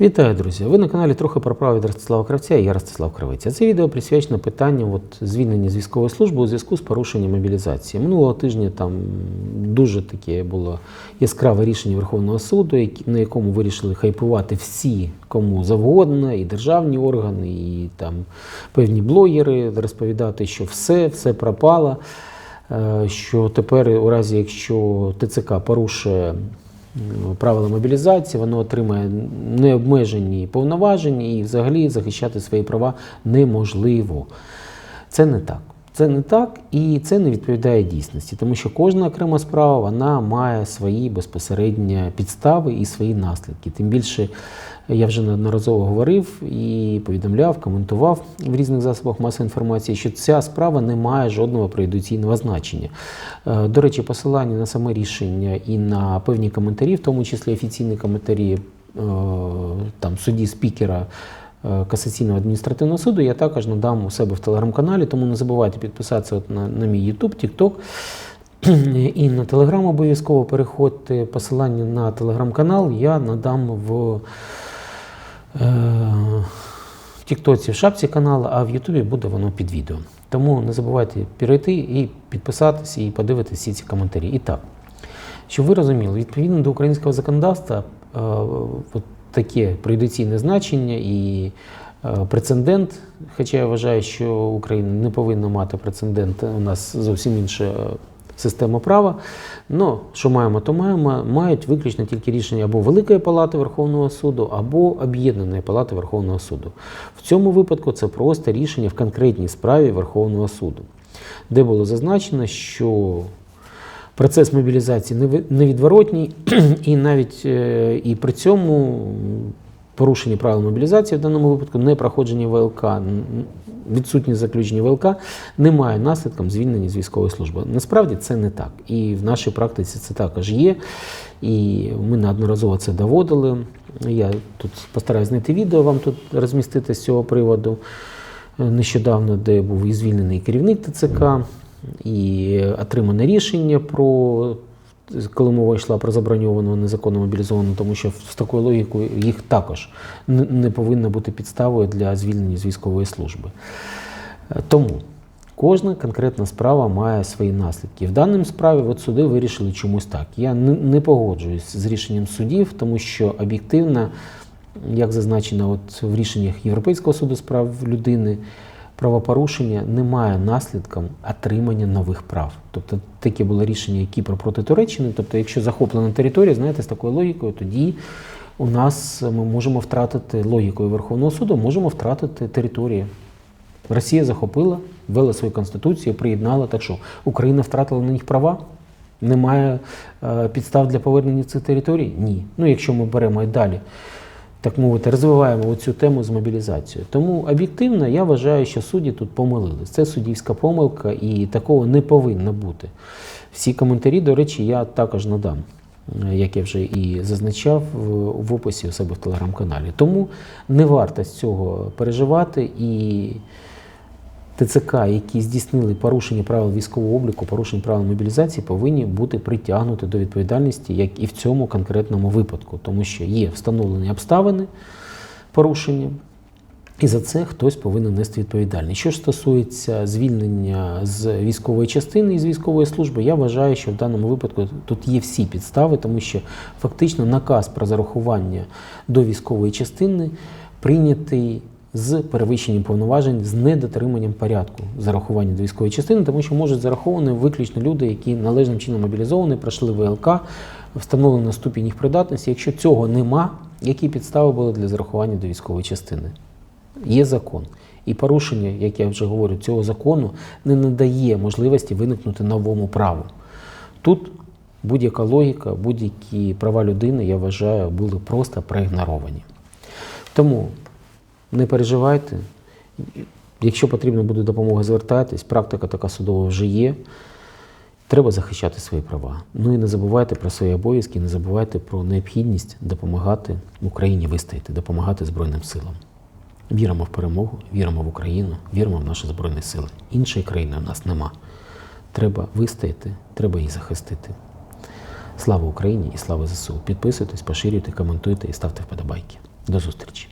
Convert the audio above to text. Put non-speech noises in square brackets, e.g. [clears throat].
Вітаю, друзі! Ви на каналі трохи про право від Ростислава Кравця і я Ростислав Кравець. Це відео присвячено питанню от, звільнення з військової служби у зв'язку з порушенням мобілізації. Минулого тижня там дуже таке було яскраве рішення Верховного суду, на якому вирішили хайпувати всі, кому завгодно, і державні органи, і там певні блогери, розповідати, що все, все пропало. Е, Що тепер, у разі, якщо ТЦК порушує правила мобілізації, воно отримає необмежені повноваження і взагалі захищати свої права неможливо. Це не так. Це не так і це не відповідає дійсності, тому що кожна окрема справа вона має свої безпосередні підстави і свої наслідки. Тим більше я вже неодноразово говорив і повідомляв, коментував в різних засобах масової інформації, що ця справа не має жодного преюдиційного значення. Е, До речі, посилання на саме рішення і на певні коментарі, в тому числі офіційні коментарі е, там судді спікера. Е, Касаційного адміністративного суду я також надам у себе в телеграм-каналі, тому не забувайте підписатися от на, на мій YouTube, TikTok [clears throat] і на Telegram обов'язково переходьте. Посилання на телеграм-канал я надам в е, в Тіктоці в шапці каналу, а в Ютубі буде воно під відео. Тому не забувайте перейти і підписатися і подивитися всі ці коментарі. І так, щоб ви розуміли, відповідно до українського законодавства, е, таке преюдиційне значення і е, прецедент, хоча я вважаю, що Україна не повинна мати прецедент, у нас зовсім інша е, система права. Ну, що маємо, то маємо, мають виключно тільки рішення або Великої палати Верховного суду, або Об'єднаної палати Верховного суду. В цьому випадку це просто рішення в конкретній справі Верховного суду, де було зазначено, що процес мобілізації невідворотній, [clears throat] і навіть е, і при цьому порушення правил мобілізації в даному випадку, не проходження ВЛК, відсутність заключення ВЛК немає наслідком звільнення з військової служби. Насправді це не так. І в нашій практиці це також є. І ми неодноразово це доводили. Я тут постараюсь знайти відео, вам тут розмістити з цього приводу е, нещодавно, де був і звільнений керівник ТЦК, і отримане рішення про коли мова йшла про заброньованого незаконно мобілізованого, тому що з такою логікою їх також не повинно бути підставою для звільнення з військової служби. Е, Тому кожна конкретна справа має свої наслідки. В даному справі от суди вирішили чомусь так. Я не погоджуюсь з рішенням судів, тому що об'єктивно, як зазначено от в рішеннях Європейського суду з прав людини, правопорушення не має наслідком отримання нових прав. Тобто таке було рішення Кіпру проти Туреччини. Тобто, якщо захоплена територія, знаєте, з такою логікою, тоді у нас ми можемо втратити логікою Верховного суду, можемо втратити територію. Росія захопила, ввела свою конституцію, приєднала. Так що Україна втратила на них права. Немає е, підстав для повернення цих територій? Ні. Ну, якщо ми беремо і далі, так мовити, розвиваємо цю тему з мобілізацією. Тому об'єктивно я вважаю, що судді тут помилились. Це суддівська помилка, і такого не повинно бути. Всі коментарі, до речі, я також надам, е, як я вже і зазначав в, в описі у себе в телеграм-каналі. Тому не варто з цього переживати і. ТЦК, які здійснили порушення правил військового обліку, порушення правил мобілізації, повинні бути притягнуті до відповідальності, як і в цьому конкретному випадку, тому що є встановлені обставини порушення, і за це хтось повинен нести відповідальність. Що ж стосується звільнення з військової частини і з військової служби, я вважаю, що в даному випадку тут є всі підстави, тому що фактично наказ про зарахування до військової частини прийнятий з перевищенням повноважень з недотриманням порядку зарахування до військової частини, тому що можуть зараховані виключно люди, які належним чином мобілізовані, пройшли ВЛК, встановлено ступінь їх придатності. Якщо цього нема, які підстави були для зарахування до військової частини? Є закон. І порушення, як я вже говорю, цього закону не надає можливості виникнути новому праву. Тут будь-яка логіка, будь-які права людини, я вважаю, були просто проігноровані. Тому не переживайте. Якщо потрібна буде допомога, звертайтесь. Практика така судова вже є. Треба захищати свої права. Ну і не забувайте про свої обов'язки, не забувайте про необхідність допомагати Україні вистояти, допомагати Збройним силам. Віримо в перемогу, віримо в Україну, віримо в наші Збройні сили. Іншої країни у нас нема. Треба вистояти, треба її захистити. Слава Україні і слава ЗСУ! Підписуйтесь, поширюйте, коментуйте і ставте вподобайки. До зустрічі!